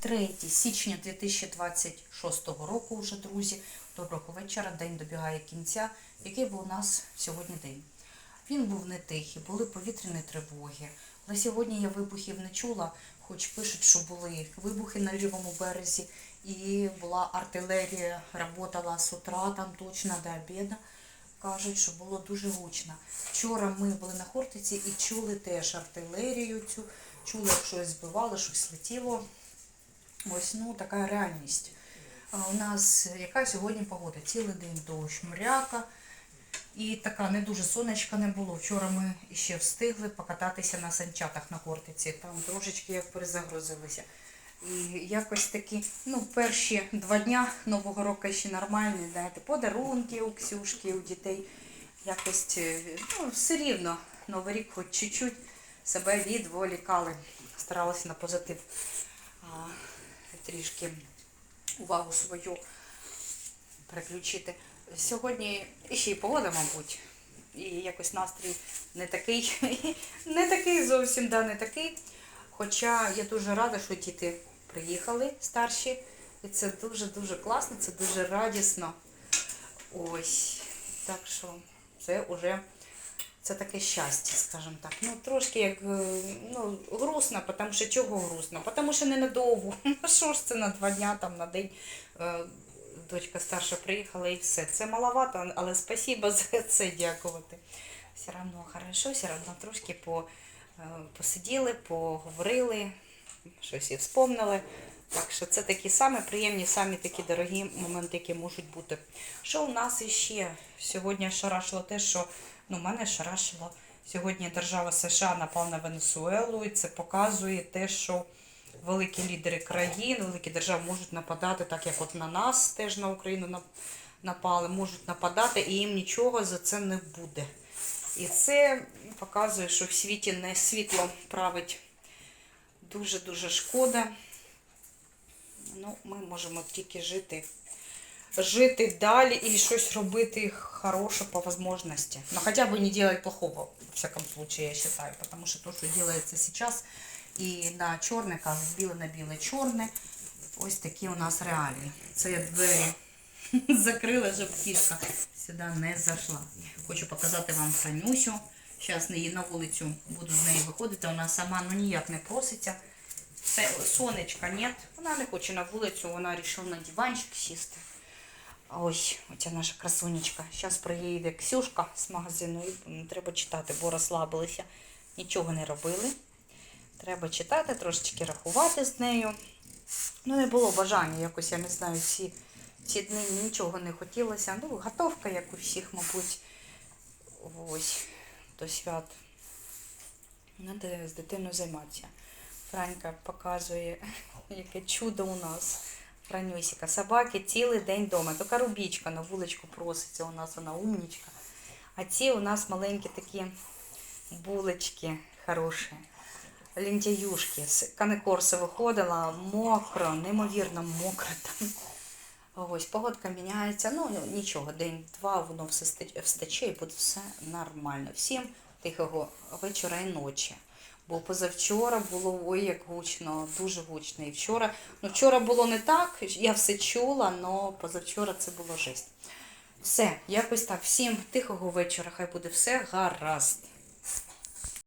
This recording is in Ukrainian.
3 січня 2026 року вже, друзі. Доброго вечора, день добігає кінця. Який був у нас сьогодні день? Він був не тихий, були повітряні тривоги. Але сьогодні я вибухів не чула, хоч пишуть, що були вибухи на лівому березі, і була артилерія, працювала з утра, там точно до обіду. Кажуть, що було дуже гучно. Вчора ми були на Хортиці і чули теж артилерію цю, чули, як щось збивало, щось летіло. Ось ну така реальність. У нас яка сьогодні погода? Цілий день дощ, мряка. І така не дуже сонечка не було. Вчора ми ще встигли покататися на санчатах на Хортиці. Там трошечки як перезагрузилися. І якось такі, ну, перші два дня Нового року ще нормальні, знаєте, подарунки у Ксюшки, у дітей. Якось, е, ну, все рівно, Новий рік хоч чуть-чуть себе відволікали. Старалися на позитив трішки увагу свою переключити. Сьогодні ще й погода, мабуть. І якось настрій не такий, не такий зовсім, да, не такий. Хоча я дуже рада, що діти приїхали старші. І це дуже-дуже класно, це дуже радісно. Ось. Так що це вже це таке щастя, скажімо так. Ну, трошки як е, ну, грустно, тому що чого грустно? Тому що ненадовго. Ну що ж це на два дня, там на день. Е, Дочка старша приїхала і все. Це маловато, але спасибо за це дякувати. Все одно хорошо, все одно трошки по, е, посиділи, поговорили, щось і вспомнили. Так що це такі самі приємні, самі такі дорогі моменти, які можуть бути. Що у нас іще? Сьогодні шарашило те, що ну, мене шарашило. Сьогодні держава США напала на Венесуелу, і це показує те, що великі лідери країн, великі держави можуть нападати, так як от на нас теж на Україну напали, можуть нападати, і їм нічого за це не буде. І це показує, що в світі не світло править дуже-дуже шкода. Ну, ми можемо тільки жити, жити далі і щось робити хороше по возможности. Но хотя бы не делать плохого, в всяком случае, я считаю. Потому что то, что делается сейчас, і на чорне, кажуть, біле на біле чорне. Ось такі у нас реалії. Це я двері закрила, щоб кішка сюди не зайшла. Хочу показати вам Франюсю. Зараз її на вулицю буду з нею виходити. Вона сама ну ніяк не проситься. Це сонечка, ні. Вона не хоче на вулицю, вона вирішила на диванчик сісти. Ось оця наша красунечка. Зараз приїде Ксюшка з магазину і треба читати, бо розслабилися. Нічого не робили. Треба читати, трошечки рахувати з нею. Ну, не було бажання якось, я не знаю, ці, ці дні нічого не хотілося. Ну, готовка, як у всіх, мабуть, ось до свят. Треба з дитиною займатися. Франька показує, яке чудо у нас. Франюсіка. Собаки цілий день вдома. Тільки рубічка на вуличку проситься у нас, вона умнічка. А ці у нас маленькі такі булочки хороші. Лентяюшки. З канекорси виходила, мокро, неймовірно мокро там. Ось, погодка міняється. Ну, нічого, день-два, воно все встаче і буде все нормально. Всім тихого вечора і ночі. Бо позавчора було ой як гучно, дуже гучно. І вчора, ну вчора було не так, я все чула, але позавчора це було жесть. Все, якось так. Всім тихого вечора, хай буде все гаразд.